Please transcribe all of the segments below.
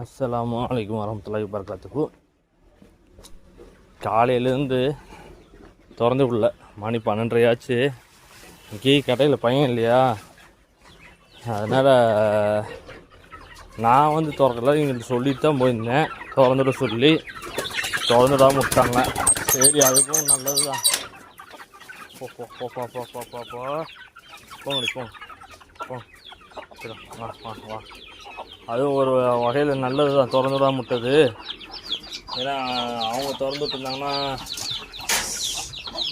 அஸ்ஸலாமு அலைக்கும் வரமத்துல்லாஹி வரகாத்துக்கு காலையிலேருந்து திறந்து விடல மணி பன்னெண்டரையாச்சு. இங்கே கடையில் பையன் இல்லையா? அதனால் நான் வந்து திறக்கல இவங்கள்ட்ட சொல்லிட்டு தான் போயிருந்தேன். திறந்துட சொல்லி திறந்துடாம விட்டாங்க. சரி அதுக்கும் நல்லது தான் போ போ போ போ போ போ போ. போ போங்க. போங்க சரி வா வா வா. அதுவும் ஒரு வகையில் நல்லது தான் திறந்து விடாம விட்டது ஏன்னா அவங்க திறந்து விட்டுருந்தாங்கன்னா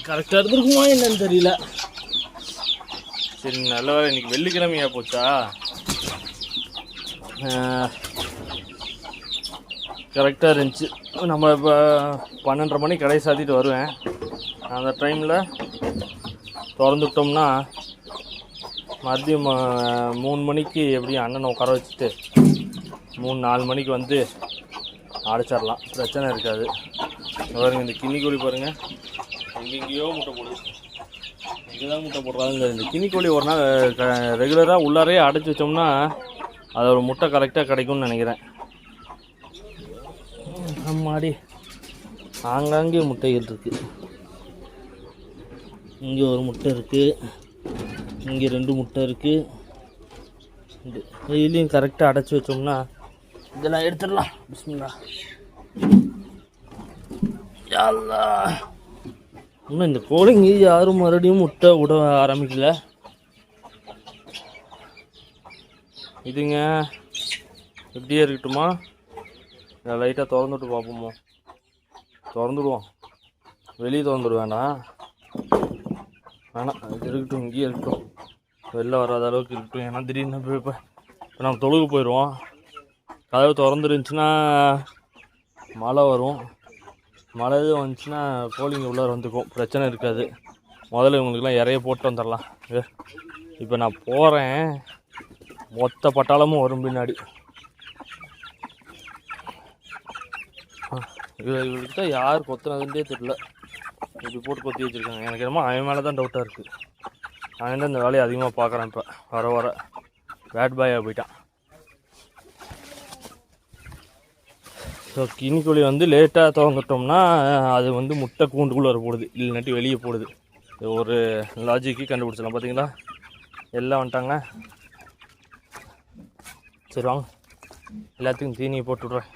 கரெக்டாக இருந்திருக்குமா என்னன்னு தெரியல. சரி நல்ல வேலை இன்னைக்கு வெள்ளிக்கிழமையா போச்சா? கரெக்டாக இருந்துச்சு. நம்ம இப்போ பன்னெண்டரை மணி கடை சாத்திட்டு வருவேன். அந்த டைமில் திறந்துட்டோம்னா மதியம் மூணு மணிக்கு எப்படியும் அண்ணனை உட்கார வச்சுட்டு மூணு நாலு மணிக்கு வந்து அடைச்சிடலாம். பிரச்சனை இருக்காது. பாருங்கள் பாருங்க இந்த கிண்ணி கோழி பாருங்கள் எங்கெங்கேயோ முட்டை போடுது இங்கே தான் முட்டை போடுறாங்க. இந்த கிண்ணி கோழி ஒரு நாள் ரெகுலராக உள்ளாரே அடைச்சி வச்சோம்னா அது ஒரு முட்டை கரெக்டாக கிடைக்கும்னு நினைக்கிறேன். அம்மாடி. ஆங்காங்கே முட்டைகள் இருக்குது இங்கே ஒரு முட்டை இருக்குது இங்கே ரெண்டு முட்டை இருக்குது டெய்லியும் கரெக்டாக அடைச்சி வச்சோம்னா இதெல்லாம் எடுத்துடலாம். பிஸ்மில்லா. யா இன்னும் இந்த கோழிங்க யாரும் மறுபடியும் முட்டை விட ஆரம்பிக்கல. இதுங்க இப்படியே இருக்கட்டுமா? லைட்டாக திறந்துட்டு பார்ப்போமோ? திறந்துடுவோம் வெளியே திறந்துடு வேணாம். வேணாம் இது இருக்கட்டும் இங்கேயே இருக்கட்டும். வெளில வராத அளவுக்கு இருக்கட்டும். ஏன்னா திடீர்னு இப்போ இப்போ நம்ம தொழுகு போயிடுவோம். கதவு திறந்துருந்துச்சுன்னா மழை வரும். மழை இது வந்துச்சுன்னா கோழிங்க உள்ளார வந்துக்கும். பிரச்சனை இருக்காது. முதல்ல இவங்களுக்குலாம் இறைய போட்டு வந்துடலாம். இது இப்போ நான் போகிறேன் மொத்த பட்டாளமும் வரும் பின்னாடி. இவங்களுக்கு தான் யார் கொத்துனதுன்றே தெரியல. இப்படி போட்டு கொத்தி வச்சுருக்காங்க. எனக்கு என்னமோ அவன் மேலே தான் டவுட்டாக இருக்குது அவன் தான் இந்த வேலையை அதிகமாக பார்க்குறான் இப்போ. வர வர. பேட் பாயாக போயிட்டான். ஸோ கினிக்கோழி வந்து லேட்டாக திறந்துட்டோம்னா அது வந்து முட்டை கூண்டுக்குள்ளே போடுது இல்லைனாட்டி வெளியே போடுது இது ஒரு லாஜிக்கு கண்டுபிடிச்சலாம் பார்த்தீங்களா எல்லாம் வந்துட்டாங்க. சரி வாங்க. எல்லாத்துக்கும் தீனியை போட்டு விட்றேன்.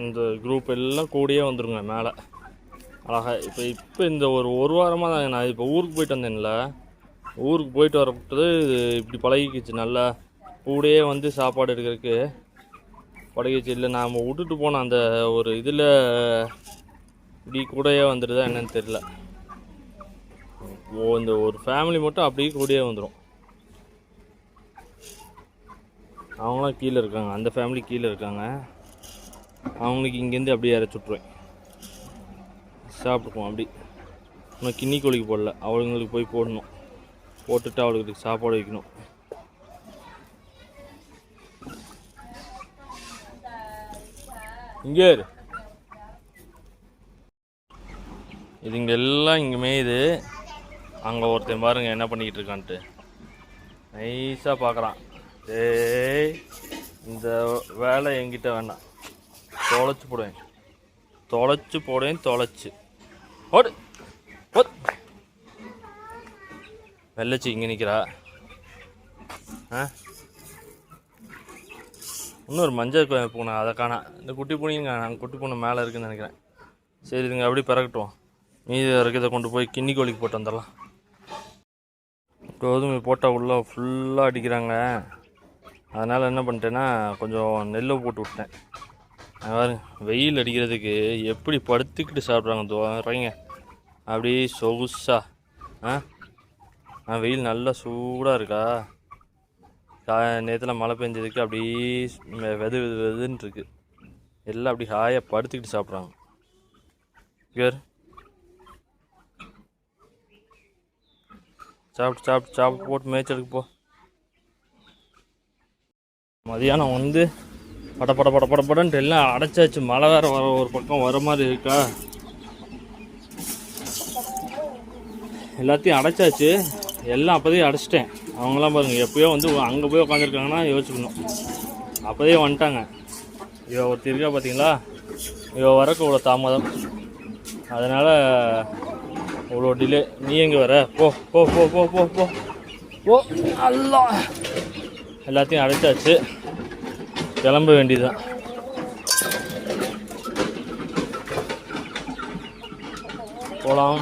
இந்த குரூப் எல்லாம் கூடயே வந்துடுங்க மேலே. அழகாக இப்போ இப்போ இந்த ஒரு ஒரு வாரமாக தான் நான் இப்போ ஊருக்கு போயிட்டு வந்தேன்ல. ஊருக்கு போயிட்டு வரப்பட்டது இப்படி பழகிக்கிச்சு. நல்லா கூடயே வந்து சாப்பாடு எடுக்கிறதுக்கு. பழகிச்சு இல்லை நாம் விட்டுட்டு போன அந்த ஒரு இதில் இப்படி கூடயே வந்துடுதா என்னன்னு தெரியல. ஓ இந்த ஒரு ஃபேமிலி மட்டும் அப்படியே கூடயே வந்துடும் அவங்களாம் கீழே இருக்காங்க. அந்த ஃபேமிலி கீழே இருக்காங்க. அவங்களுக்கு இங்கேருந்து அப்படியே இறச்சி விட்ருவேன் சாப்பிட்டுக்குவோம் அப்படி. இன்னும் கிண்ணி கோழிக்கு போடல. அவளுங்களுக்கு போய் போடணும். போட்டுட்டு அவளுக்கு சாப்பாடு வைக்கணும். இங்கே இரு. இங்கே எல்லாம் இங்கே மேயுது அங்கே ஒருத்தன் பாருங்க என்ன பண்ணிக்கிட்டு இருக்கான்ட்டு. நைஸாக பார்க்குறான் ஏய் இந்த வேலை என்கிட்ட வேண்டாம். தொலைச்சு போடுவேன். தொலைச்சு போடுவேன் தொலைச்சு. ஓடு. ஓட். வெள்ளச்சி இங்கே நிற்கிறா ஆ? இன்னொரு மஞ்சள் பூனை அதை காணா. இந்த குட்டி பூனையும் காணா. குட்டி பூனை மேலே இருக்குன்னு நினைக்கிறேன். சரி இதுங்க அப்படியே பிறக்கட்டும். மீதி இருக்கிறத கொண்டு போய் கிண்ணி கோழிக்கு போட்டு வந்துடலாம். கோதுமை போட்டால் உள்ளே ஃபுல்லாக அடிக்கிறாங்க. அதனால் என்ன பண்ணிட்டேன்னா கொஞ்சம் நெல்லை போட்டு விட்டேன். பாருங்க வெயில் அடிக்கிறதுக்கு எப்படி படுத்துக்கிட்டு சாப்பிட்றாங்க தோறீங்க அப்படியே சொகுசா. ஆ? ஆ வெயில் நல்லா சூடாக இருக்கா? கா நேற்றுல மழை பெஞ்சதுக்கு அப்படியே வெது வெது வெதுன்னு இருக்கு. எல்லாம் அப்படி ஹாயாக படுத்துக்கிட்டு சாப்பிட்றாங்க. கேர் சாப்பிட்டு சாப்பிட்டு சாப்பிட்டு போட்டு மேய்ச்சலுக்கு போ. மதியானம் வந்து பட பட பட பட படன்ட்டு எல்லாம் அடைச்சாச்சு. மழை வேறு வர ஒரு பக்கம் வர மாதிரி இருக்கா? எல்லாத்தையும் அடைச்சாச்சு. எல்லாம் அப்போதையும் அடைச்சிட்டேன். அவங்களாம் பாருங்கள் எப்போயோ வந்து அங்கே போய் உட்காந்துருக்காங்கன்னா யோசிக்கணும். அப்போதே வந்துட்டாங்க. இவ ஒருத்தர் இருக்கா பார்த்தீங்களா இவ வரக்கு இவ்வளோ தாமதம். அதனால் இவ்வளோ டிலே நீ எங்கே வர? போ போ போ போ போ போ. போ அல்லா. எல்லாத்தையும் அடைச்சாச்சு. கிளம்ப வேண்டியதுதான். போகலாம்